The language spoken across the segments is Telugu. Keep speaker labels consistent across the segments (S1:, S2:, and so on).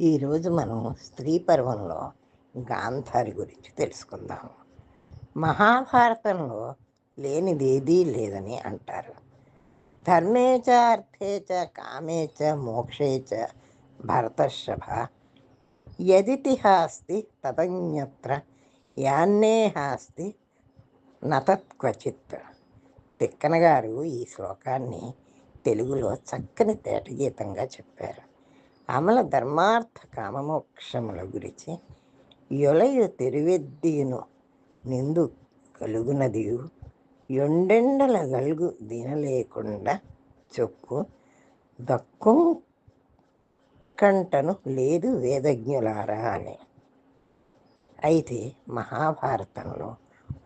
S1: ఈరోజు మనం స్త్రీ పర్వంలో గాంధారి గురించి తెలుసుకుందాం. మహాభారతంలో లేనిదేదీ లేదని అంటారు. ధర్మేచ అర్థేచ కామేచ మోక్షేచ భరతర్షభ యదితిహాస్తి తదన్యత్ర యాన్నేహాస్తి నతత్వచిత్ తిక్కన గారు ఈ శ్లోకాన్ని తెలుగులో చక్కని తేటగీతంగా చెప్పారు. అమల ధర్మార్థ కామమోక్షముల గురించి యొలయు తెరువెద్దీను నిందు కలుగునదియు. ఎండెండల గలుగు దినలేకుండా చొక్కు దక్కు కంటను లేదు వేదజ్ఞులారా అని. అయితే మహాభారతంలో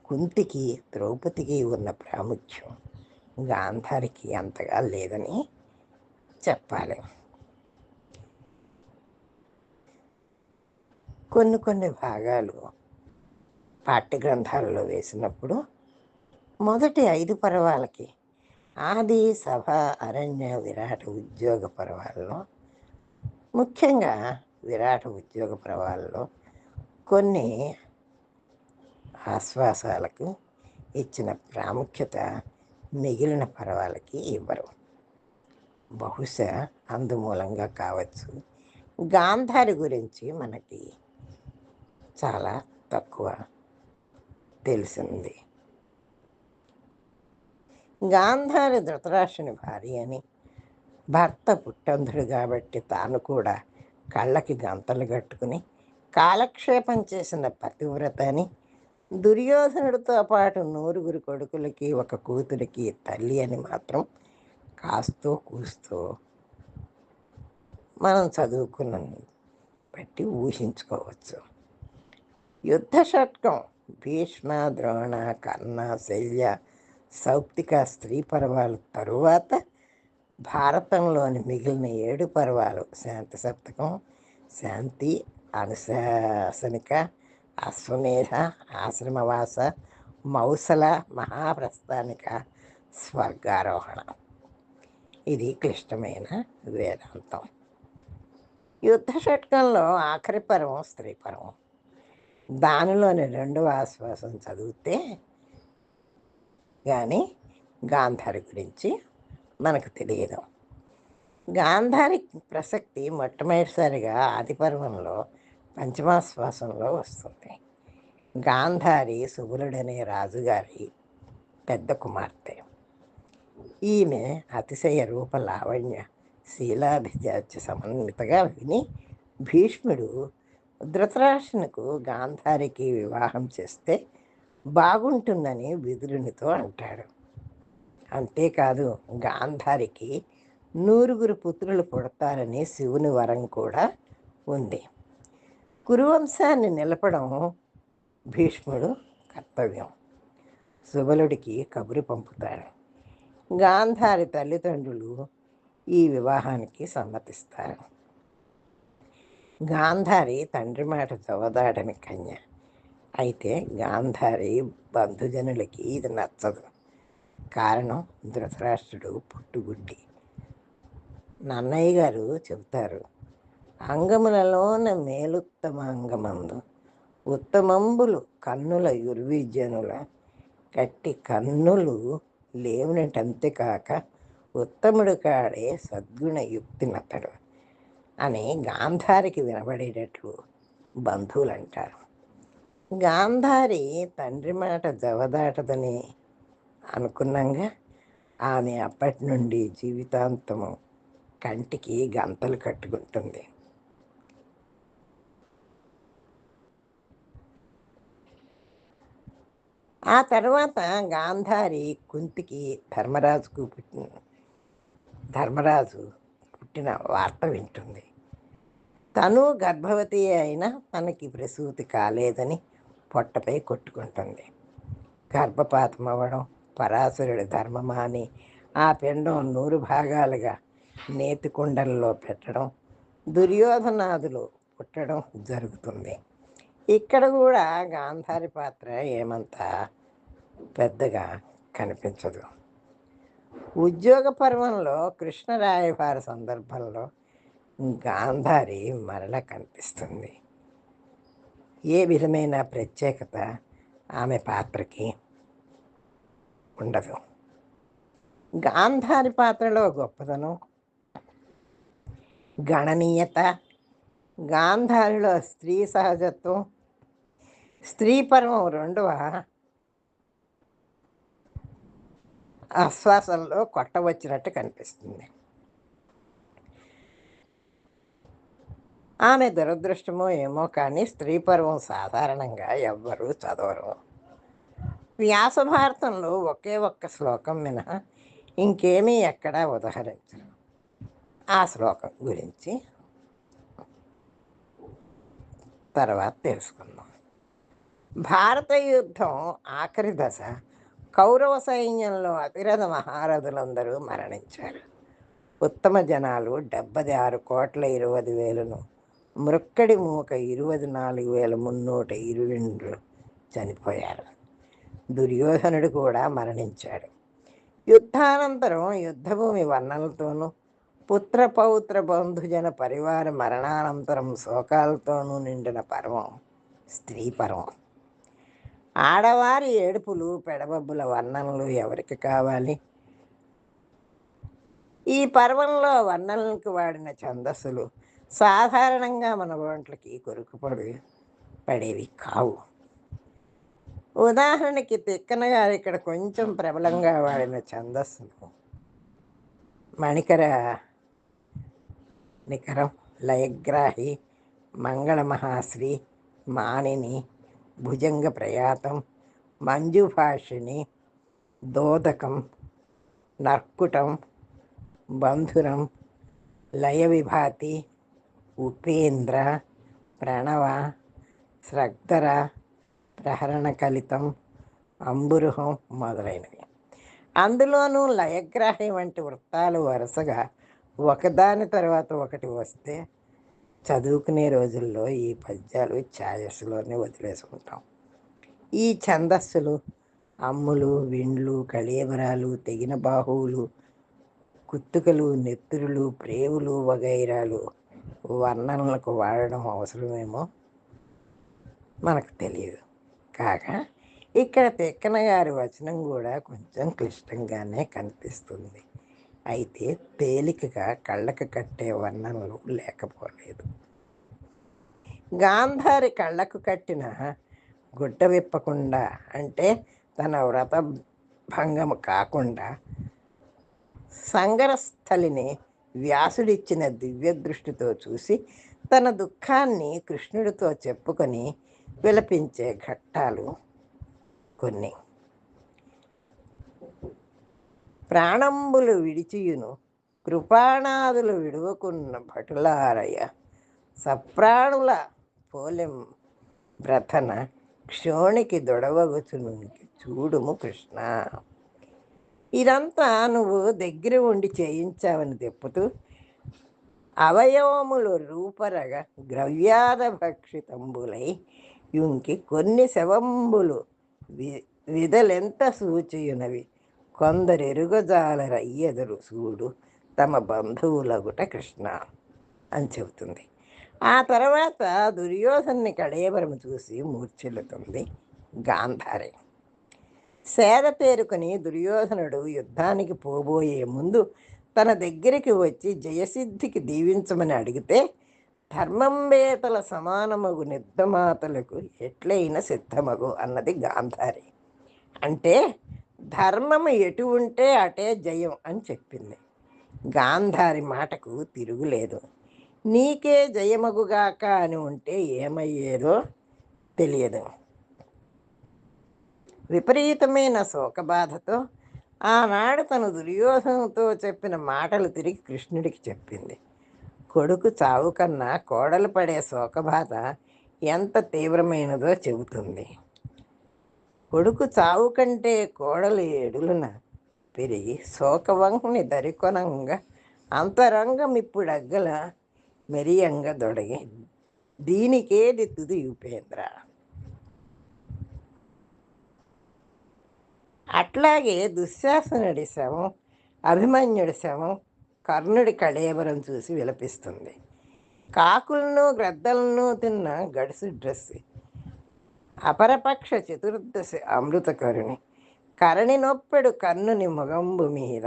S1: కుంతికి ద్రౌపదికి ఉన్న ప్రాముఖ్యం గాంధారికి అంతగా లేదని చెప్పాలి. కొన్ని కొన్ని భాగాలు పాఠ్య గ్రంథాలలో వేసినప్పుడు మొదటి ఐదు పర్వాలకి ఆది సభ అరణ్య విరాట ఉద్యోగ పర్వాలలో ముఖ్యంగా విరాట ఉద్యోగ పర్వాలలో కొన్ని ఆశ్వాసాలకు ఇచ్చిన ప్రాముఖ్యత మిగిలిన పర్వాలకి ఇవ్వరు. బహుశా అందుమూలంగా కావచ్చు. గాంధారి గురించి మనకి చాలా తక్కువ తెలిసింది. గాంధారి ధృతరాష్ట్రుని భార్య అని భర్త పుట్టంధుడు కాబట్టి తాను కూడా కళ్ళకి గంతలు కట్టుకుని కాలక్షేపం చేసిన పతివ్రత అని దుర్యోధనుడితో పాటు నూరుగురు కొడుకులకి ఒక కూతురికి తల్లి అని మాత్రం కాస్తూ కూస్తూ మనం చదువుకున్న బట్టి ఊహించుకోవచ్చు. యుద్ధ షట్కం భీష్మ ద్రోణ కర్ణ శల్య సౌప్తిక స్త్రీ పర్వాలు తరువాత భారతంలోని మిగిలిన ఏడు పర్వాలు శాంతి సప్తకం శాంతి అనుశాసనిక అశ్వమేధ ఆశ్రమవాస మౌసల మహాప్రస్థానిక స్వర్గారోహణ. ఇది క్లిష్టమైన వేదాంతం. యుద్ధ షట్కంలో ఆఖరి పర్వం స్త్రీ పర్వం దానిలోని రెండవ ఆశ్వాసం చదివితే కానీ గాంధారి గురించి మనకు తెలియదు. గాంధారి ప్రసక్తి మొట్టమొదటిసారిగా ఆదిపర్వంలో పంచమాశ్వాసంలో వస్తుంది. గాంధారి సుబులుడనే రాజుగారి పెద్ద కుమార్తె. ఈమె అతిశయ రూప లావణ్య శీలాభిజాత్య సమన్వితగా విని భీష్ముడు ధృతరాష్ట్రునికు గాంధారికి వివాహం చేస్తే బాగుంటుందని విదురునితో అంటాడు. అంతేకాదు గాంధారికి నూరుగురు పుత్రులు పుడతారని శివుని వరం కూడా ఉంది. కురువంశాన్ని నిలపడం భీష్ముడు కర్తవ్యం. సుబలుడికి కబురు పంపుతాడు. గాంధారి తల్లిదండ్రులు ఈ వివాహానికి సమ్మతిస్తారు. గాంధారి తండ్రి మాట చదవదాడని కన్య. అయితే గాంధారి బంధుజనులకి ఇది నచ్చదు. కారణం ధృతరాష్ట్రుడు పుట్టుగుడ్డి. నన్నయ్య గారు చెబుతారు అంగములలోన మేలుత్తమ అంగమందు ఉత్తమంబులు కన్నుల యుర్విజనుల కట్టి కన్నులు లేవునటంతే కాక ఉత్తముడు కాడే సద్గుణ యుక్తినతడు. అని గాంధారికి వినబడేటట్లు బంధువులు అంటారు గాంధారి తండ్రి మాట జవదాటదని అనుకున్నాగా ఆమె అప్పటి నుండి జీవితాంతము కంటికి గంతలు కట్టుకుంటుంది. ఆ తర్వాత గాంధారి కుంతికి ధర్మరాజుకు పుట్టిన ధర్మరాజు పుట్టిన వార్త వింటుంది. తను గర్భవతి అయినా తనకి ప్రసూతి కాలేదని పొట్టపై కొట్టుకుంటుంది. గర్భపాతం అవ్వడం పరాశరుడి ధర్మమాని ఆ పిండం నూరు భాగాలుగా నేతి కుండల్లో పెట్టడం దుర్యోధనాదులు పుట్టడం జరుగుతుంది. ఇక్కడ కూడా గాంధారి పాత్ర ఏమంత పెద్దగా కనిపించదు. ఉద్యోగ పర్వంలో కృష్ణరాయభార సందర్భంలో గాంధారి మరల కనిపిస్తుంది. ఏ విధమైన ప్రత్యేకత ఆమె పాత్రకి ఉండదు. గాంధారి పాత్రలో గొప్పదనం గణనీయత గాంధారిలో స్త్రీ సహజత్వం స్త్రీ పర్వం రెండవ ఆశ్వాసంలో కొట్టవచ్చినట్టు కనిపిస్తుంది. ఆమె దురదృష్టమో ఏమో కానీ స్త్రీ పర్వం సాధారణంగా ఎవ్వరూ చదవరు. వ్యాస భారతంలో ఒకే ఒక్క శ్లోకం మినహా ఇంకేమీ ఎక్కడా ఉదహరించరు. ఆ శ్లోకం గురించి తర్వాత తెలుసుకుందాం. భారత యుద్ధం ఆఖరి దశ. కౌరవ సైన్యంలో అతిరథ మహారథులందరూ మరణించారు. ఉత్తమ జనాలు డెబ్బది ఆరు కోట్ల ఇరవై వేలను మృక్కడి మూక ఇరవై నాలుగు వేల మున్నూట ఇరవై చనిపోయారు. దుర్యోధనుడు కూడా మరణించాడు. యుద్ధానంతరం యుద్ధభూమి వర్ణలతోనూ పుత్ర పౌత్ర బంధుజన పరివార మరణానంతరం శోకాలతోనూ నిండిన పర్వం స్త్రీ పర్వం. ఆడవారి ఏడుపులు పెడబబ్బుల వర్ణనలు ఎవరికి కావాలి? ఈ పర్వంలో వర్ణనలకు వాడిన ఛందస్సులు సాధారణంగా మన ఒంట్లకి కొరుకుపడి పడేవి కావు. ఉదాహరణకి తిక్కన గారు ఇక్కడ కొంచెం ప్రబలంగా వాడిన ఛందస్సును మణికర నికరం లయగ్రాహి మంగళ మహాశ్రీ మానిని భుజంగ ప్రయాతం మంజుభాషిణి దోదకం నర్కుటం బంధురం లయ విభాతి ఉపేంద్ర ప్రణవ శ్రగ్ధర ప్రహరణ కలితం అంబురుహం మొదలైనవి. అందులోనూ లయగ్రాహి వంటి వృత్తాలు వరుసగా ఒకదాని తర్వాత ఒకటి వస్తే చదువుకునే రోజుల్లో ఈ పద్యాలు ఛాయస్సులోనే వదిలేసుకుంటాం. ఈ ఛందస్సులు అమ్ములు విండ్లు కళేబరాలు తెగిన బాహువులు కుత్తుకలు నెత్తురులు ప్రేవులు వగైరాలు వర్ణనలకు వాడడం అవసరమేమో మనకు తెలియదు. కాగా ఇక్కడ తిక్కన గారి వచనం కూడా కొంచెం క్లిష్టంగానే కనిపిస్తుంది. అయితే తేలికగా కళ్ళకు కట్టే వర్ణనలు లేకపోలేదు. గాంధారి కళ్ళకు కట్టిన గుడ్డ విప్పకుండా అంటే తన వ్రత భంగము కాకుండా సంగరస్థలిని వ్యాసుడిచ్చిన దివ్య దృష్టితో చూసి తన దుఃఖాన్ని కృష్ణుడితో చెప్పుకొని విలపించే ఘట్టాలు కొన్ని. ప్రాణంబులు విడిచియును కృపాణాదులు విడువకున్న భటులారయ సప్రాణుల పోలెం వ్రతన క్షోణికి దొడవగుచును చూడుము కృష్ణ. ఇదంతా నువ్వు దగ్గర ఉండి చేయించావని తెప్పుతూ అవయవములు రూపరగ ద్రవ్యాద భక్షితంబులై ఇంకి కొన్ని శవంబులు వి విధలెంత సూచియునవి? కొందరెరుగజాలరయ్యెదరు సూడు తమ బంధువులగుట కృష్ణ అని చెబుతుంది. ఆ తర్వాత దుర్యోధన్ని కడేవరము చూసి మూర్ఛిల్లుతుంది గాంధారి. సేద పేరుకుని దుర్యోధనుడు యుద్ధానికి పోబోయే ముందు తన దగ్గరికి వచ్చి జయసిద్ధికి దీవించమని అడిగితే ధర్మంబేతల సమానమగు నిర్ధమాతలకు ఎట్లయిన సిద్ధమగు అన్నది గాంధారి. అంటే ధర్మము ఎటు ఉంటే అటే జయం అని చెప్పింది. గాంధారి మాటకు తిరుగులేదు. నీకే జయమగుగాక అని ఉంటే ఏమయ్యేదో తెలియదు. విపరీతమైన శోకబాధతో ఆనాడు తను దుర్యోధనతో చెప్పిన మాటలు తిరిగి కృష్ణుడికి చెప్పింది. కొడుకు చావు కన్నా కోడలు పడే శోకబాధ ఎంత తీవ్రమైనదో చెబుతుంది. కొడుకు చావు కంటే కోడలు ఏడులున పెరిగి శోకవంకుని దరికొనంగా అంతరంగం ఇప్పుడు అగ్గల మెరియంగా దొడగి దీనికేది తుది ఉపేంద్ర? అట్లాగే దుశ్శాసనుడి శవం అభిమన్యుడి శవం కర్ణుడి కళేబరం చూసి విలపిస్తుంది. కాకులను గ్రద్దలను తిన్న గడుసు డ్రెస్ అపరపక్ష చతుర్దశి అమృతకరుణి. కరణి నొప్పెడు కర్ణుని మొగంబు మీద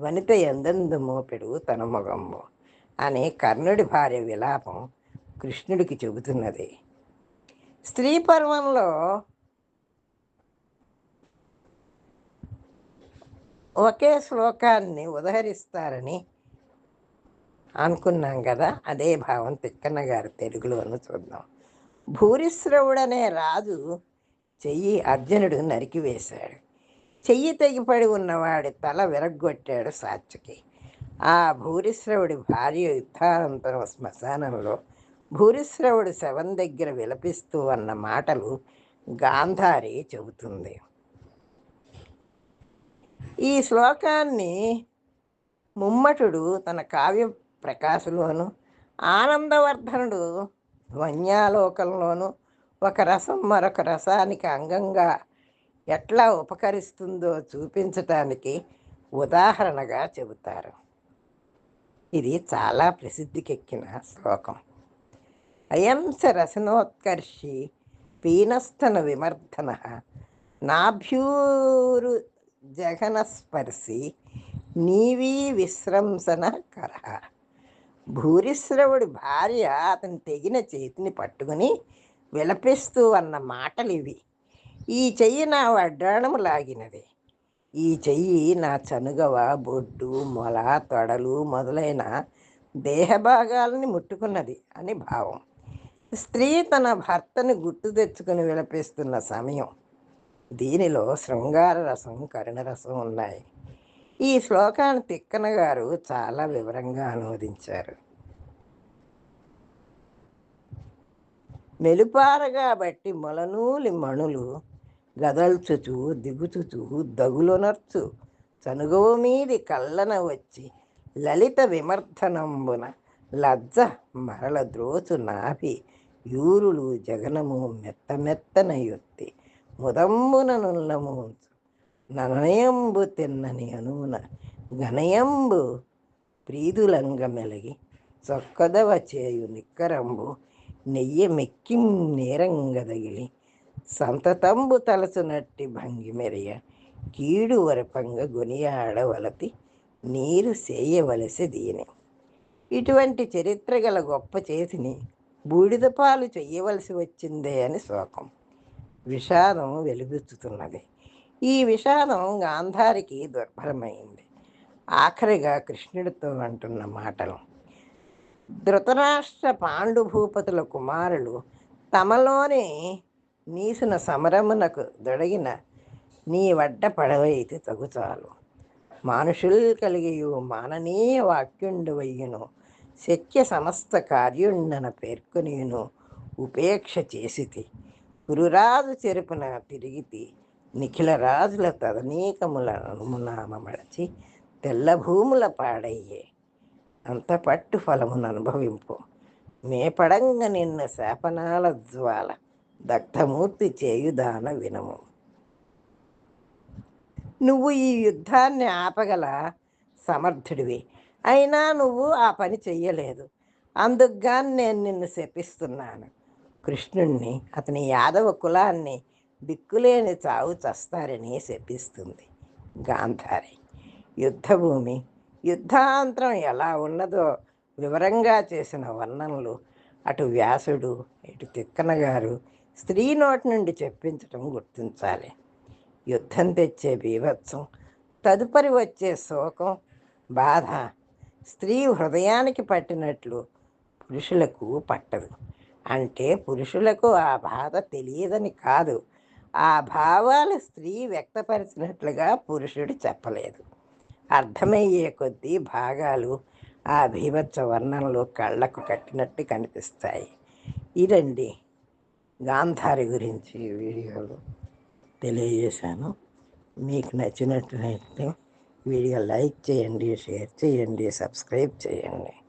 S1: వనిత ఎందందు మోపెడు తన మొగంబు అని కర్ణుడి భార్య విలాపం కృష్ణుడికి చెబుతున్నది. స్త్రీ పర్వంలో ఒకే శ్లోకాన్ని ఉదహరిస్తారని అనుకున్నాం కదా అదే భావం తిక్కన్న గారి తెలుగులోను చూద్దాం. భూరిశ్రవుడనే రాజు చెయ్యి అర్జునుడు నరికివేశాడు చెయ్యి తెగిపడి ఉన్నవాడి తల విరగ్గొట్టాడు సాత్యకి ఆ భూరిశ్రవుడి భార్య యుద్ధానంతరం శ్మశానంలో భూరిశ్రవుడు శవం దగ్గర విలపిస్తూ అన్న మాటలు గాంధారి చెబుతుంది. ఈ శ్లోకాన్ని ముమ్మటుడు తన కావ్య ప్రకాశలోను ఆనందవర్ధనుడు ధ్వన్యాలోకంలోను ఒక రసం మరొక రసానికి అంగంగా ఎట్లా ఉపకరిస్తుందో చూపించటానికి ఉదాహరణగా చెబుతారు. ఇది చాలా ప్రసిద్ధికెక్కిన శ్లోకం. అయంస రసనోత్కర్షి పీనస్థన విమర్ధన నాభ్యూరు జగనస్పర్శి నీవీ విశ్రంసన కర. భూరిశ్రవుడి భార్య అతని తెగిన చేతిని పట్టుకుని విలపిస్తూ అన్న మాటలు ఇవి ఈ చెయ్యి నా వడ్డాణము లాగినది. ఈ చెయ్యి నా చనుగవ బొడ్డు మొల తొడలు మొదలైన దేహభాగాలని ముట్టుకున్నది అని భావం. స్త్రీ తన భర్తను గుర్తు తెచ్చుకుని విలపిస్తున్న సమయం. దీనిలో శృంగార రసం కరుణ రసం ఉన్నాయి. ఈ శ్లోకాన్ని తిక్కన గారు చాలా వివరంగా అనువదించారు. మెలుపారగా బట్టి మొలనూలి మణులు గదల్చుచు దిగుచుచు దగులునర్చు చనుగవు మీది కళ్ళన వచ్చి లలిత విమర్ధనంబున లజ్జ మరల ద్రోచు నాభి యూరులు జగనము మెత్త మెత్తన యొత్తి ముదంబున నుల్లముంచు ననయంబు తిన్నని అనున గణయంబు ప్రీదులంగ మెలగి చొక్కదవ చేయు నిక్కరంబు నెయ్యి మెక్కి నేరంగదగిలి సంతతంబు తలచునట్టి భంగి మెరియ కీడు వరపంగ గొనియాడవలతి నీరు చేయవలసి దీని. ఇటువంటి చరిత్ర గల గొప్ప చేతిని బూడిద పాలు చెయ్యవలసి వచ్చిందే అని శోకం. విషాదం వెలుగుచ్చుతున్నది ఈ విషాదం గాంధారికి దుర్భరమైంది. ఆఖరిగా కృష్ణుడితో అంటున్న మాటలు. ధృతరాష్ట్ర పాండుభూపతుల కుమారులు తమలోనే నీసిన సమరమునకు దొడగిన నీ వడ్డ పడవైతే తగుచాలు మానుషులు కలిగియు మాననీయ వాక్యుండు వయ్యను. శక్య సమస్త కార్యుండన పేర్కొనియును. ఉపేక్ష చేసితి. గురురాజు చెరుపున తిరిగితి నిఖిల రాజుల తదనీకముల అనుమునామడచి తెల్ల భూముల పాడయ్యే. అంత పట్టు ఫలమును అనుభవింపు. మేపడంగ నిన్న శాపనాల జ్వాల దగ్ధమూర్తి చేయుదాన వినము. నువ్వు ఈ యుద్ధాన్ని ఆపగల సమర్థుడివి. అయినా నువ్వు ఆ పని చెయ్యలేదు. అందుకుగా నేను నిన్ను శపిస్తున్నాను. కృష్ణుణ్ణి అతని యాదవ కులాన్ని దిక్కులేని చావు చస్తారని శపిస్తుంది గాంధారి. యుద్ధభూమి యుద్ధాంతరం ఎలా ఉన్నదో వివరంగా చేసిన వర్ణనలు అటు వ్యాసుడు ఇటు తిక్కన గారు స్త్రీ నోటి నుండి చెప్పించటం గుర్తించాలి. యుద్ధం తెచ్చే బీభత్సం తదుపరి వచ్చే శోకం బాధ స్త్రీ హృదయానికి పట్టినట్లు పురుషులకు పట్టదు. అంటే పురుషులకు ఆ బాధ తెలియదని కాదు. ఆ భావాలు స్త్రీ వ్యక్తపరిచినట్లుగా పురుషుడు చెప్పలేదు. అర్థమయ్యే కొద్దీ భాగాలు ఆ భీభత్స వర్ణంలో కళ్ళకు కట్టినట్టు కనిపిస్తాయి. ఇదండి గాంధారి గురించి వీడియోలు తెలియజేశాను. మీకు నచ్చినట్లయితే వీడియో లైక్ చేయండి షేర్ చేయండి సబ్స్క్రైబ్ చేయండి.